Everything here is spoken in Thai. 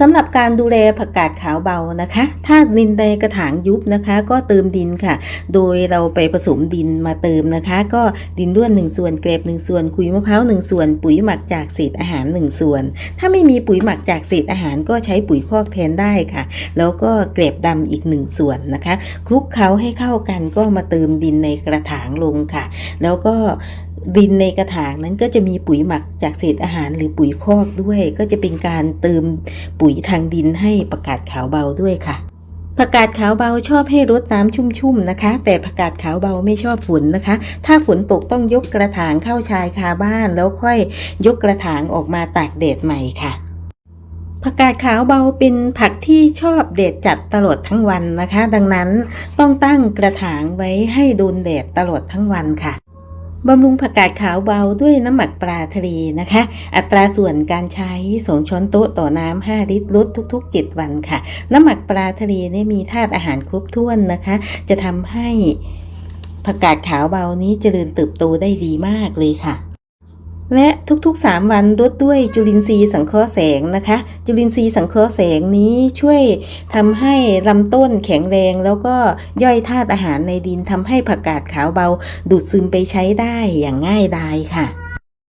สำหรับการดูแลผักกาดขาวเบานะคะ ถ้าดินในกระถางยุบนะคะ ก็เติมดินค่ะ โดยเราไปผสมดินมาเติมนะคะ ก็ดินด้วน 1 ส่วนเกรบ1 ส่วนขุยมะพร้าว1ส่วน ปุ๋ยหมักจากเศษอาหาร 1 ส่วน ถ้าไม่มีปุ๋ยหมักจากเศษอาหารก็ใช้ปุ๋ยคอกแทนได้ค่ะ แล้วก็เกรบดำอีก 1 ส่วนนะคะ คลุกเคล้าให้เข้ากันก็มาเติมดินในกระถางลงค่ะ แล้วก็ ดินในกระถางนั้นก็จะมีปุ๋ยหมักจากเศษอาหารหรือปุ๋ยคอกด้วย ก็จะเป็นการเติมปุ๋ยทางดินให้ประกาศขาวเบาด้วยค่ะผักกาดขาวเบาชอบให้รดน้ำชุ่มๆนะคะ แต่ผักกาดขาวเบาไม่ชอบฝนนะคะ ถ้าฝนตกต้องยกกระถางเข้าชายคาบ้าน แล้วค่อยยกกระถางออกมาตากแดดใหม่ค่ะผักกาดขาวเบาเป็นผักที่ชอบแดดจัดตลอดทั้งวันนะคะ ดังนั้นต้องตั้งกระถางไว้ให้โดนแดดตลอดทั้งวันค่ะ บำรุงผักกาดขาวเบาด้วยน้ำหมักปลาทะเลนะคะ อัตราส่วนการใช้ 2 ช้อนโต๊ะต่อน้ำ 5 ลิตรลดทุก ๆ 7 วันค่ะ น้ำหมักปลาทะเลเนี่ยมีธาตุอาหารครบถ้วนนะคะ จะทำให้ผักกาดขาวเบานี้เจริญเติบโตได้ดีมากเลยค่ะ และทุกๆ 3 วันรดด้วยจุลินทรีย์สังเคราะห์แสงนะคะ จุลินทรีย์สังเคราะห์แสงนี้ช่วยทำให้ลำต้นแข็งแรงแล้วก็ย่อยธาตุอาหารในดินทำให้ผักกาดขาวเบา ดูดซึมไปใช้ได้อย่างง่ายดายค่ะ